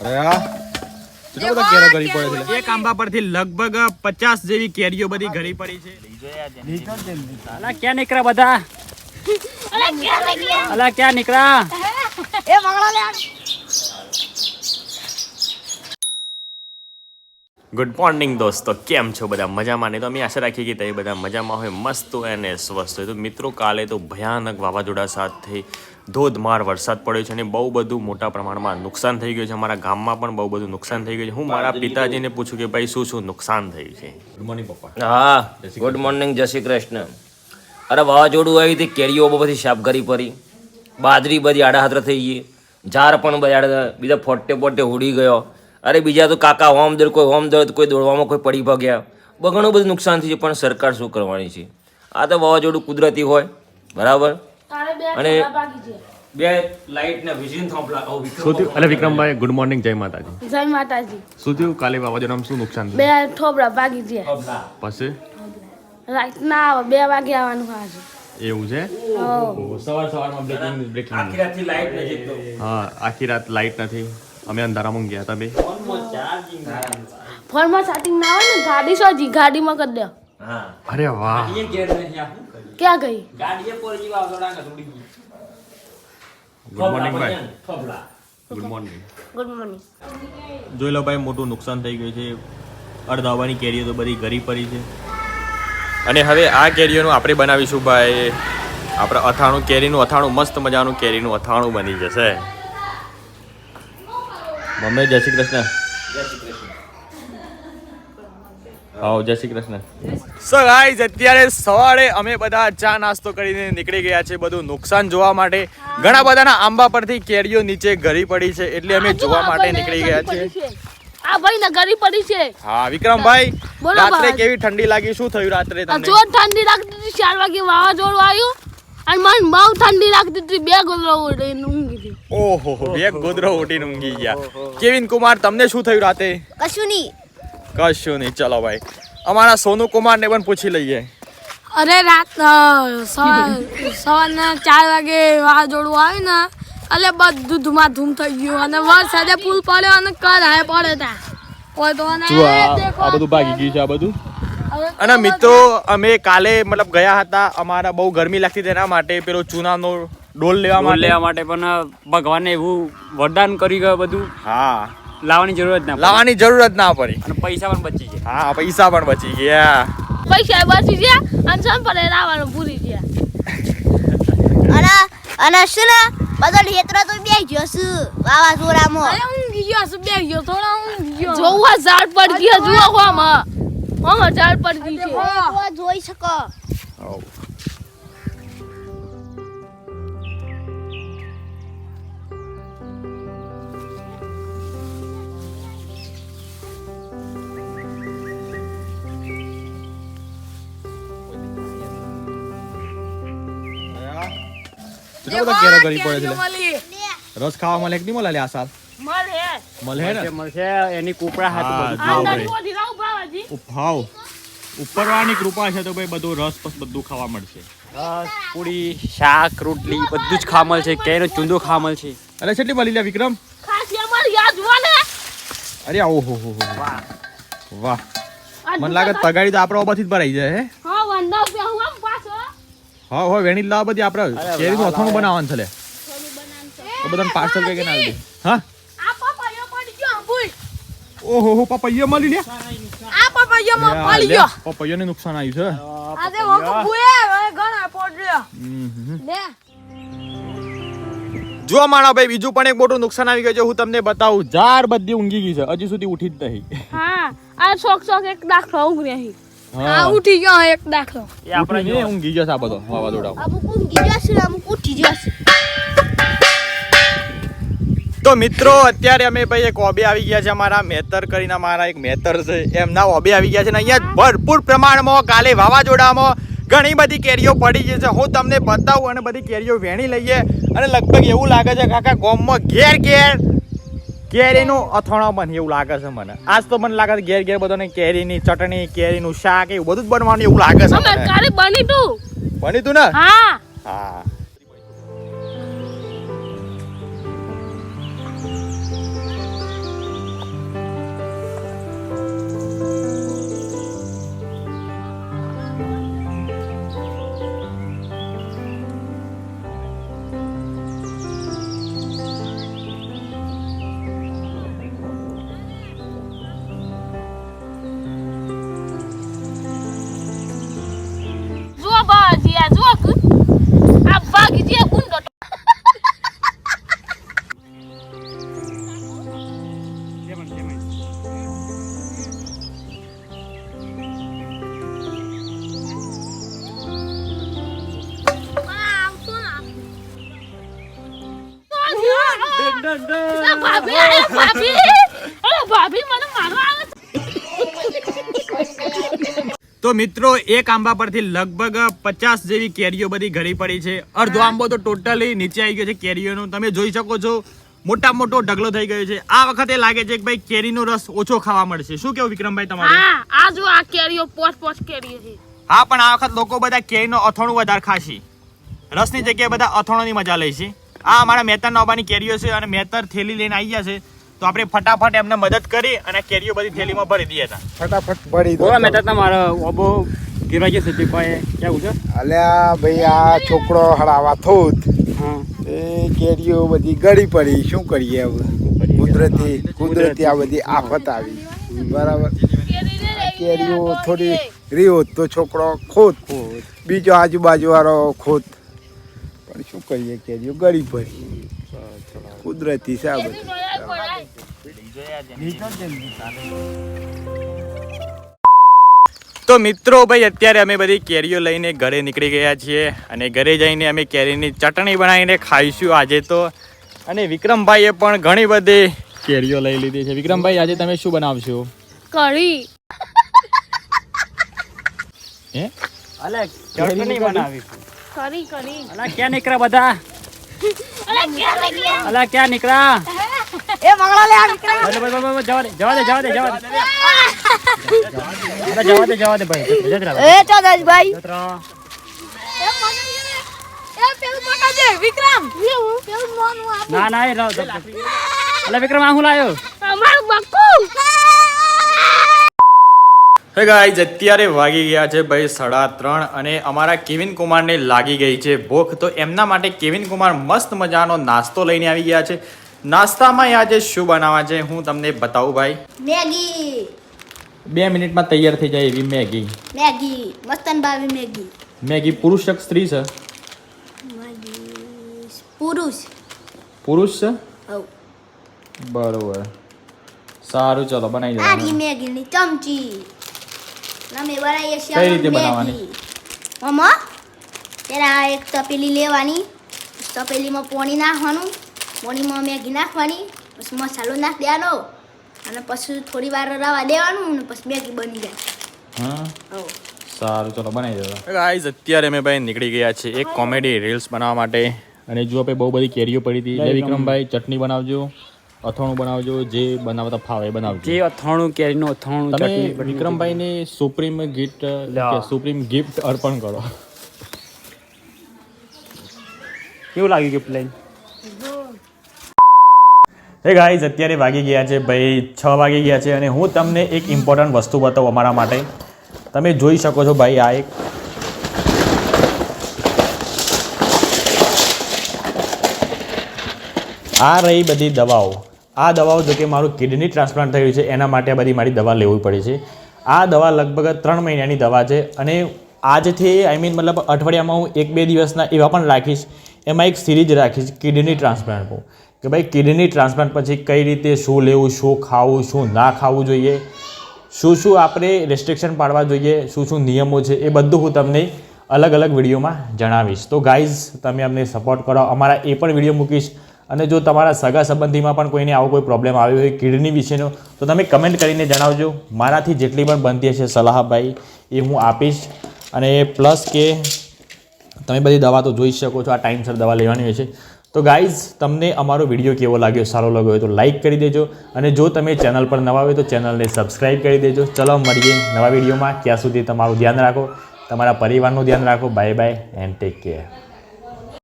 અરે આ. બધા કેરા ગળી પડે છે? એક આંબા પરથી લગભગ પચાસ જેવી કેરીઓ બધી ઘરી પડી છે. અલા ક્યાં નીકળ્યા બધા? અલા ક્યાં નીકળ્યા? એ મંગળા લે ગુડ મોર્નિંગ દોસ્તો. કેમ છો બધા? મજામાં નહીં તો અમે આશા રાખીએ કે તમે બધા મજામાં હોય મસ્ત હોય અને સ્વસ્થ હોય. તો મિત્રો કાલે તો ભયાનક વાવાઝોડા સાથે ધોધમાર વરસાદ પડ્યો છે અને બહુ બધું મોટા પ્રમાણમાં નુકસાન થઈ ગયું છે. અમારા ગામમાં પણ બહુ બધું નુકસાન થઈ ગયું છે. હું મારા પિતાજીને પૂછું કે ભાઈ શું શું નુકસાન થયું છે? ગુડ મોર્નિંગ પપ્પા. હા ગુડ મોર્નિંગ જય શ્રી કૃષ્ણ. અરે વાવાઝોડું આવી હતી કેરીઓ બધી શાપ કરી પડી. બાજરી બધી આડા હાથરા થઈ ગઈ. ઝાડ પણ બધા આડા બીજા ફોટે ફોટે ઉડી ગયો. અરે બીજા તો કાકા હોમ દર કોઈ હોમ દર કોઈ દોડવામાં કોઈ પડી ભાગ્યા. બહુ ઘણું બધું નુકસાન થયું છે પણ સરકાર શું કરવાની છે? આ તો વાવાઝોડું કુદરતી હોય બરાબર? અને બે લાઇટ ને વીજળી થોપલા થયું? અલે વિક્રમભાઈ ગુડ મોર્નિંગ જય માતાજી. જય માતાજી. શું થયું? કાલે વાવાઝોડામાં શું નુકસાન બે થોબડા ભાગી ગયા પછી? રાત ના આવે બે વાગે આવવાનું આજે. એવું છે? સવાર સવારમાં બ્રેકિંગ બ્રેકિંગ આખી રાત લાઇટ નથી હા આખી રાત લાઈટ નથી. અમે અંધારામાં ગયા હતા બે. ફોનમાં ચાર્જિંગ ના હોય ને ગાડી સોજી ગાડીમાં કરી દે. અરે વાહ. ક્યાં ગઈ? ગુડ મોર્નિંગ ભાઈ. ગુડ મોર્નિંગ ગુડ મોર્નિંગ જોઈ લો ભાઈ મોટું નુકસાન થઈ ગયું છે. અડધાવાની કેરીઓ તો બધી ગરી પડી છે. અને હવે આ કેરીઓનું આપણે બનાવીશું ભાઈ. આપણે અથાણું કેરીનું અથાણું મસ્ત મજાનું કેરીનું અથાણું બની જશે. મમ્મી જય શ્રી કૃષ્ણ. આવો જય શ્રી કૃષ્ણ. સો ગાઈઝ અત્યારે સવારે અમે બધા ચા નાસ્તો કરીને નીકળી ગયા છે બધું નુકસાન જોવા માટે. ઘણા બધાના આંબા પરથી કેરીઓ નીચે ઘરી પડી છે એટલે અમે જોવા માટે નીકળી ગયા છીએ. આ ભાઈ ને ગરી પડી છે. હા વિક્રમભાઈ રાત્રે કેવી ઠંડી લાગી? શું થયું રાત્રે તમને? જોર ઠંડી લાગતી હતી ચાર વાગે વાવાઝોડું આવ્યું. અને મને બહુ ઠંડી લાગતી હતી બે ગોદરો ઉડીને ઊંઘી હતી ઓહો બે ગોદરો ઉડીને ઊંઘી ગયા. કેવિન કુમાર તમને શું થયું રાતે? કશું નહીં. કશું નહીં ચલો ભાઈ. અમારા સોનુ કુમાર ને પણ પૂછી લઈએ. અરે રાત સવારના ચાર વાગે વાવાઝોડું આવે ને એટલે બધું ધુમાધૂમ થઈ ગયું અને વરસાદે પુલ પડ્યો અને કરાય પડે તા. કોઈ તો આ બધું ભાગી ગયું છે આ બધું. અને મિત્રો અમે કાલે મતલબ ગયા હતા અમારા બહુ ગરમી લાગતી તેના માટે પેલો ચૂનાનો ડોલ લેવા માટે. લેવા માટે પણ ભગવાને એવું વરદાન કરી ગયો બધું. હા. લાવવાની જરૂર જ ના લાવવાની જરૂર જ ના પડી. અને પૈસા પણ બચી ગયા. હા પૈસા પણ બચી ગયા. પૈસા બચી ગયા અને સંપરે લાવવાનું ભૂલી ગયા. અને અને શું ને બધો હેતરો તો બે ગયો છું વાવાઝોડામાં. અરે હું ગયો છું બે ગયો થોડા હું ગયો. જોવા ઝાડ પડી ગયા જોવા હોમાં હોમાં ઝાડ પડી ગઈ છે. જોઈ શકો. રસ ખાવા મળે કે નહીં મળે આ સાલ? મળે. મળે ને? મળશે, મળશે. એની કૂપડા હાથ ભાવ. ઉપરવાળાની કૃપા છે તો ભાઈ બધું રસ પસ બધું ખાવા મળશે. રસ, પૂરી શાક રોટલી બધું જ ખાવા મળશે. કેરીનો ચૂંદો ખાવા મળશે. અરે કેટલી મળી લે વિક્રમ? ને. અરે ઓહો હો હો વાહ. વાહ. મને લાગે તગાડી તો આપણે ઓબાથી જ ભરાઈ જાય હે? હા હું આમ પાછો. હા હા વેણી લાવ બધી આપણે કેરીનું અથાણું બનાવવાનું છે લે. તો બધાને પાર્સલ કઈ ના આવી હા? ઓહો હો પપૈયા મળી લે પપૈયામાં પડી ગયો પપૈયાને નુકસાન આવ્યું છે. આજે વખત ભૂએ ઘણા પડ્યો. લે. જો માણા ભાઈ બીજું પણ એક મોટું નુકસાન આવી ગયું છે હું તમને બતાવું. જાર બધી ઊંઘી ગઈ છે હજી સુધી ઉઠી જ નહીં. હા આ શોક શોક એક દાખલો ઉગરી અહીં હા. ઉઠી ગયો એક દાખલો. એ આપણે ઊંઘી ગયો. છે આ બધો વાવાઝોડા અમુક ઊંઘી ગયો છે અમુક ઉઠી જશે. તો મિત્રો અત્યારે અમે ભાઈ એક ઓબે આવી ગયા છે અમારા મેતર કરીને અમારા એક મેતર છે. એમના ઓબે આવી ગયા છે ને અહીંયા ભરપૂર પ્રમાણમાં કાલે વાવાઝોડામાં ઘણી બધી કેરીઓ પડી ગઈ છે હું તમને બતાવું અને બધી કેરીઓ વેણી લઈએ અને લગભગ એવું લાગે છે કાકા ગોમમાં ઘેર ઘેર કેરીનું અથાણો બને એવું લાગે છે મને. આજ તો મને લાગે છે ઘેર ઘેર બધાને કેરીની ચટણી કેરીનું શાક એવું બધું જ બનવાનું એવું લાગે છે બની તું બની તું ને? હા. હા. ગયા જો આ ભાગી જે ગુંડો ભાભી ભાભી અરે ભાભી મને મારવા આવે છે. તો મિત્રો એક આંબા પરથી લગભગ પચાસ જેવી કેરીઓ બધી ઘડી પડી છે. અડધો આંબો તો ટોટલી નીચે આવી ગયો છે કેરીઓનો. તમે જોઈ શકો છો મોટા મોટો ઢગલો થઈ ગયો છે. આ વખતે લાગે છે કે ભાઈ કેરીનો રસ ઓછો ખાવા મળશે. શું કેવું વિક્રમભાઈ તમારે? આ જો આ કેરીઓ પોચ પોચ કેરીઓ છે. હા પણ આ વખત લોકો બધા કેરીનો અથાણું વધારે ખાશે. રસની જગ્યાએ બધા અથાણોની મજા લે છે. આ અમારા મહેતર નોબાની કેરીઓ છે અને મહેતર થેલી લઈને આવી ગયા છે. તો આપણે ફટાફટ એમને મદદ કરી અને કેરીઓ બધી થેલીમાં ભરી દઈએ હતા ફટાફટ ભરી દો મેં તો મારો ઓબો ગિરાજી ભાઈ કેવું છે? અલ્યા ભાઈ આ છોકરો હળાવા થોત. હા. એ કેરીઓ બધી ગળી પડી. શું કરીએ હવે? કુદરતી કુદરતી આ બધી આફત આવી. બરાબર? કેરીઓ થોડી રીઓત તો છોકરો ખોત. બીજો આજુબાજુ વાળો ખોત. પણ શું કરીએ? કેરીઓ ગળી પડી. કુદરતી છે આ બધી. તો મિત્રો ભાઈ અત્યારે અમે બધી કેરીઓ લઈને ઘરે નીકળી ગયા છીએ અને ઘરે જઈને અમે કેરીની ચટણી બનાવીને ખાઈશું આજે તો. અને વિક્રમભાઈએ પણ ઘણી બધી કેરીઓ લઈ લીધી છે. વિક્રમભાઈ આજે તમે શું બનાવશો? કઢી. હે? અલે ચટણી બનાવીશું. કરી કરી અલા ક્યાં નીકળ્યા બધા? અલા ક્યાં નીકળ્યા? એ મંગળા લે આ વિક્રમ જવા દે જવા દે જવા દે જવા દે. જવા દે જવા દે ભાઈ. એ ચોદાસભાઈ ભાઈ રહો. એ પેલું પકડજે વિક્રમ પેલું મોનું આપ ના ના એ રહો અલા વિક્રમ આ હું લાયો? અમારું બકુ હે ગાઈઝ અત્યારે વાગી ગયા છે ભાઈ સાડા ત્રણ અને અમારા કેવિન કુમારને લાગી ગઈ છે ભૂખ. તો એમના માટે કેવિન કુમાર મસ્ત મજાનો નાસ્તો લઈને આવી ગયા છે. નાસ્તામાં આજે શું બનાવવા છે? હું તમને બતાવું ભાઈ. મેગી. બે મિનિટમાં તૈયાર થઈ જાય એવી મેગી. મેગી. મસ્તન ભાવી મેગી. મેગી પુરુષ છે કે સ્ત્રી છે? પુરુષ. પુરુષ છે? બરોબર. સારું ચલો બનાવી આજી મેગી મેગીની ચમચી. અમે બનાવીએ છીએ કઈ રીતે. બનાવવાની? મમ્મા આ એક તપેલી લેવાની. તપેલીમાં પાણી નાખવાનું. પાણીમાં મેગી નાખવાની પછી મસાલો નાખ દેવાનો. અને પછી થોડી વાર રવા દેવાનું અને પછી મેગી બની જાય. સારું ચલો બનાવી દેવા. ગાઈઝ અત્યારે અમે ભાઈ નીકળી ગયા છે એક કોમેડી રીલ્સ બનાવવા માટે. અને જો આપણે બહુ બધી કેરીઓ પડી હતી જય વિક્રમભાઈ ચટણી બનાવજો અથાણું બનાવજો જે બનાવતા ફાવે બનાવજો. જે અથાણું કેરીનું અથાણું તમે વિક્રમભાઈને સુપ્રીમ ગિફ્ટ સુપ્રીમ ગિફ્ટ અર્પણ કરો. કેવું લાગ્યું ગિફ્ટ લઈને હે ગાઈઝ અત્યારે વાગી ગયા છે ભાઈ છ વાગી ગયા છે અને હું તમને એક ઇમ્પોર્ટન્ટ વસ્તુ બતાવું અમારા માટે. તમે જોઈ શકો છો ભાઈ આ એક આ રહી બધી દવાઓ. આ દવાઓ જો કે મારું કિડની ટ્રાન્સપ્લાન્ટ થયું છે, એના માટે આ બધી મારી દવા લેવી પડી છે. આ દવા લગભગ ત્રણ મહિનાની દવા છે અને આજથી આઈ મીન મતલબ અઠવાડિયામાં હું એક બે દિવસના એવા પણ રાખીશ. એમાં એક સિરીજ રાખીશ કિડની ટ્રાન્સપ્લાન્ટનું કે ભાઈ કિડની ટ્રાન્સપ્લાન્ટ પછી કઈ રીતે શું લેવું, શું ખાવું, શું ના ખાવું જોઈએ? શું શું આપણે રેસ્ટ્રિક્શન પાડવા જોઈએ? શું શું નિયમો છે? એ બધું હું તમને અલગ અલગ વિડીયોમાં જણાવીશ. તો ગાઈઝ તમે અમને સપોર્ટ કરો. અમારા એ પણ વીડિયો મૂકીશ. અને જો તમારા સગા સંબંધીમાં પણ કોઈને આવો કોઈ પ્રોબ્લેમ આવ્યો હોય કિડની વિશેનો, તો તમે કમેન્ટ કરીને જણાવજો. મારાથી જેટલી પણ બનતી હશે સલાહ ભાઈ એ હું આપીશ. અને પ્લસ કે તમે બધી દવા તો જોઈ શકો છો. આ ટાઈમસર દવા લેવાની હોય છે. તો ગાઈઝ તમને અમારો વીડિયો કેવો લાગ્યો? સારો લાગ્યો હોય તો લાઈક કરી દેજો. અને જો તમે ચેનલ પર નવા હોય તો ચેનલને સબસ્ક્રાઈબ કરી દેજો. ચલો મળીએ નવા વિડીયોમાં ત્યાં સુધી તમારું ધ્યાન રાખો. તમારા પરિવારનું ધ્યાન રાખો. Bye bye and take care